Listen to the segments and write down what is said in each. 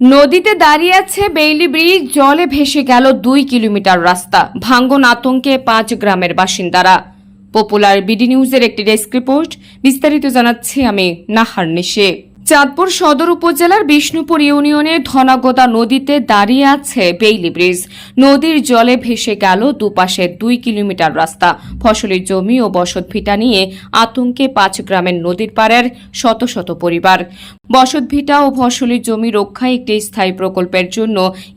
নদীতে দাঁড়িয়ে আছে বেইলি ব্রিজ, জলে ভেসে গেল দুই কিলোমিটার রাস্তা। ভাঙ্গন আতঙ্কে পাঁচ গ্রামের বাসিন্দারা। পপুলার বিডি নিউজের একটি ডেস্ক রিপোর্ট, বিস্তারিত জানাচ্ছি আমি নাহার নিশে। চাঁদপুর সদর উপজেলার বিষ্ণুপুর ইউনিয়নে ধনাগোদা নদীতে দাঁড়িয়ে আছে বেইলি ব্রিজ। নদীর জলে ভেসে গেল দুপাশে দুই কিলোমিটার রাস্তা। ফসলের জমি ও বসতভিটা নিয়ে আতঙ্কে পাঁচ গ্রামের নদীর পাড়ের শত শত পরিবার। বসতভিটা ও ফসলের জমি রক্ষায় একটি স্থায়ী প্রকল্পের জন্য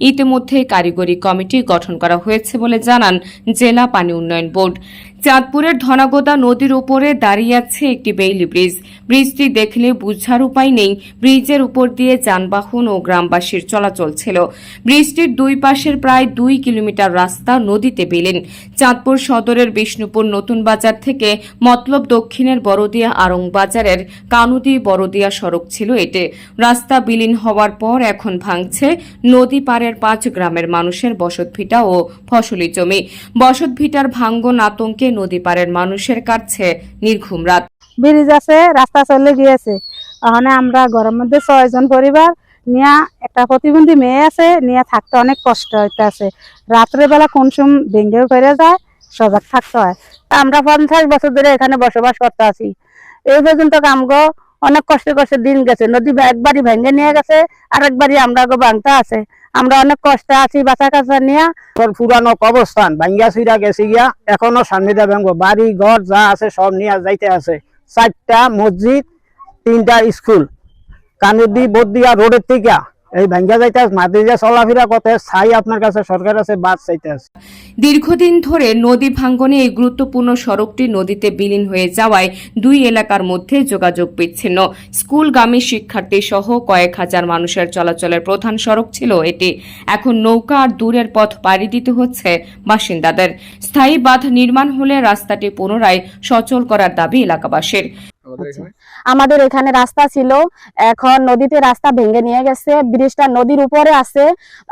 ইতিমধ্যে কারিগরি কমিটি গঠন করা হয়েছে বলে জানান জেলা পানি উন্নয়ন বোর্ড। চাঁদপুরের ধনাগোদা নদীর উপরে দাঁড়িয়ে আছে একটি বেইলি ব্রিজ। ব্রিজটি দেখলে বুঝার উপায় নেই। ব্রিজের উপর দিয়ে যানবাহন ও গ্রামবাসীর চলাচল ছিল। ব্রিজটির দুই পাশের প্রায় দুই কিলোমিটার রাস্তা নদীতে বিলীন। চাঁদপুর সদরের বিষ্ণুপুর নতুন বাজার থেকে মতলব দক্ষিণের বড়দিয়া আরং বাজারের কানুদি বড়দিয়া সড়ক ছিল এতে রাস্তা বিলীন হওয়ার পর এখন ভাঙছে নদী পাড়ের পাঁচ গ্রামের মানুষের বসতভিটা ও ফসলি জমি। বসতভিটার ভাঙ্গন আতঙ্কে নদী পাড়ের মানুষের কাটছে নির্ঘুম রাত। ব্রিজ আছে, রাস্তা চলে গিয়েছে। ওখানে আমরা ঘরের মধ্যে ছয়জন পরিবার নিয়ে একটা প্রতিবন্ধী মেয়ে আছে, নিয়ে থাকতে অনেক কষ্ট হইতে আছে রাত্রে বেলা কোন সময় ভেঙে ফেরে যায়, সজাগ থাকতে হয়। আমরা পঞ্চাশ বছর ধরে এখানে বসবাস করতে আছি। এই পর্যন্ত কামগো অনেক কষ্টে কষ্ট দিন গেছে। নদী একবারই ভেঙে নিয়ে গেছে আর একবারই আমরা গো বাংতে আছে। আমরা অনেক কষ্টে আছি বাচ্চা কাছা নিয়ে। পুরানো কবস্থান ভাঙ্গা সিরা গেছে গিয়া, এখনও সামনেটা ভেঙ্গ বাড়ি, ঘর যা আছে সব নিয়ে যাইতে আছে। চারটা মসজিদ, তিনটা স্কুল, কানুদি বদিয়া রোডের থেকে। এই ভাঙ্গা চলাফেরা করতে ছাই আপনার কাছে সরকার আছে দীর্ঘদিন ধরে নদী ভাঙ্গনে এই গুরুত্বপূর্ণ সড়কটি নদীতে বিলীন হয়ে যাওয়ায় দুই এলাকার মধ্যে যোগাযোগ বিচ্ছিন্ন। স্কুলগামী শিক্ষার্থী সহ কয়েক হাজার মানুষের চলাচলের প্রধান সড়ক ছিল এটি। এখন নৌকা আর দূরের পথ পাড়ি দিতে হচ্ছে বাসিন্দাদের। স্থায়ী বাঁধ নির্মাণ হলে রাস্তাটি পুনরায় সচল করার দাবি এলাকাবাসীর। আমাদের এখানে? রাস্তা ছিল এখন নদীতে রাস্তা ভেঙে নিয়ে গেছে ব্রিজটা নদীর উপরে আছে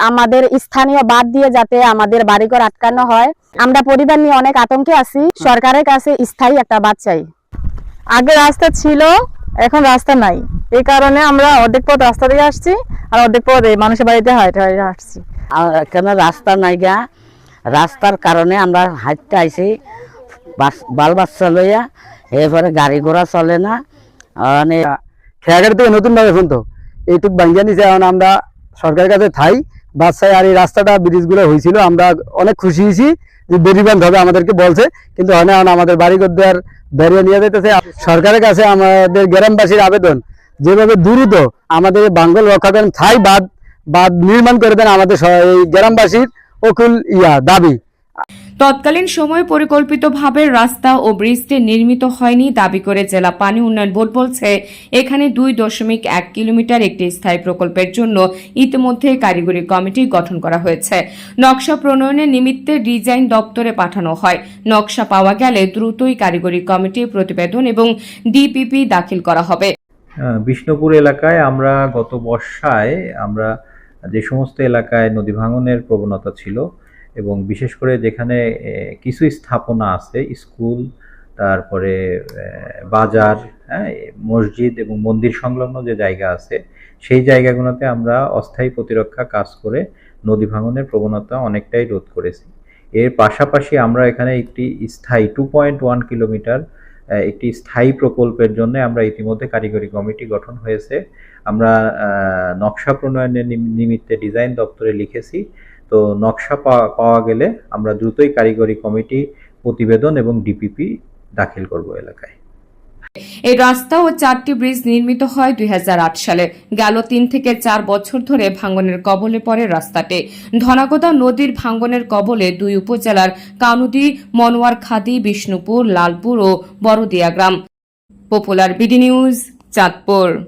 আমাদের স্থানীয় বাদ দিয়ে যাতে আমাদের বাড়িঘর আটকানো হয়। আমরা পরিবার নিয়ে অনেক আতঙ্কে আছি সরকারের কাছে স্থায়ী একটা বাদ চাই। আগে রাস্তা ছিল এখন রাস্তা নাই। এই কারণে আমরা অর্ধেক পথ রাস্তা দিয়ে আসছি আর অর্ধেক পথ মানুষের বাড়িতে হাইটে হাইটে আসছি। এখানে রাস্তা নাই গা। রাস্তার কারণে আমরা হাঁটতে আইসি বাল বাচ্চা লইয়া। এরপরে গাড়ি ঘোড়া চলে না। মানে খেয়াঘাট থেকে নতুন ভাবে ফোন তো। এইটুক ভাঙ্গিয়া নিছে, এখন আমরা সরকারের কাছে থাই বাদশাহ আর এই রাস্তাটা ব্রিজগুলো হয়েছিল, আমরা অনেক খুশি হয়েছি যে বেরিবান্ধ হবে আমাদেরকে বলছে। কিন্তু হয় না আমাদের বাড়ি ঘর বেরিয়ে নিয়ে যেতেছে সরকারের কাছে আমাদের গ্রামবাসীর আবেদন, যেভাবে দ্রুত আমাদের বাঙ্গল রক্ষা করেন থাই বাদ বাদ নির্মাণ করে দেন আমাদের এই গ্রামবাসীর অকুল ইয়া দাবি। তৎকালীন সময়ে পরিকল্পিতভাবে রাস্তা ও ব্রিজটি নির্মিত হয়নি দাবি করে জেলা পানি উন্নয়ন বোর্ড বলছে, এখানে দুই দশমিক এক কিলোমিটার একটি স্থায়ী প্রকল্পের জন্য ইতিমধ্যে কারিগরি কমিটি গঠন করা হয়েছে। নকশা প্রণয়নের নিমিত্তে ডিজাইন দপ্তরে পাঠানো হয়। নকশা পাওয়া গেলে দ্রুতই কারিগরি কমিটি প্রতিবেদন এবং ডিপিপি দাখিল করা হবে। বিষ্ণুপুর এলাকায় আমরা গত বর্ষায় আমরা যে সমস্ত এলাকায় নদী ভাঙনের প্রবণতা ছিল এবং বিশেষ করে যেখানে কিছু স্থাপনা আছে, স্কুল, তারপরে বাজার হ্যাঁ মসজিদ এবং মন্দির সংলগ্ন যে জায়গা আছে, সেই জায়গাগুলোতে আমরা অস্থায়ী প্রতিরক্ষা কাজ করে নদী ভাঙনের প্রবণতা অনেকটাই রোধ করেছি। এর পাশাপাশি আমরা এখানে একটি স্থায়ী টু পয়েন্ট ওয়ান কিলোমিটার একটি স্থায়ী প্রকল্পের জন্য আমরা ইতিমধ্যে কারিগরি কমিটি গঠন হয়েছে। আমরা নকশা প্রণয়নের নিমিত্তে ডিজাইন দপ্তরে লিখেছি। তো নকশা পাওয়া- গেলে আমরা দ্রুতই কারিগরি কমিটি, প্রতিবেদন এবং ডিপিপি দাখিল করব এলাকায়। এই রাস্তা ও চারটি ব্রিজ নির্মিত হয় দুই হাজার আট সালে। গেল তিন থেকে চার বছর ধরে ভাঙ্গনের কবলে পড়ে রাস্তাটি। ধনাগদা নদীর ভাঙ্গনের কবলে দুই উপজেলার কানুদি মনোয়ার খাদি বিষ্ণুপুর, লালপুর ও বড়দিয়া গ্রাম। Popular BD news, Chandpur.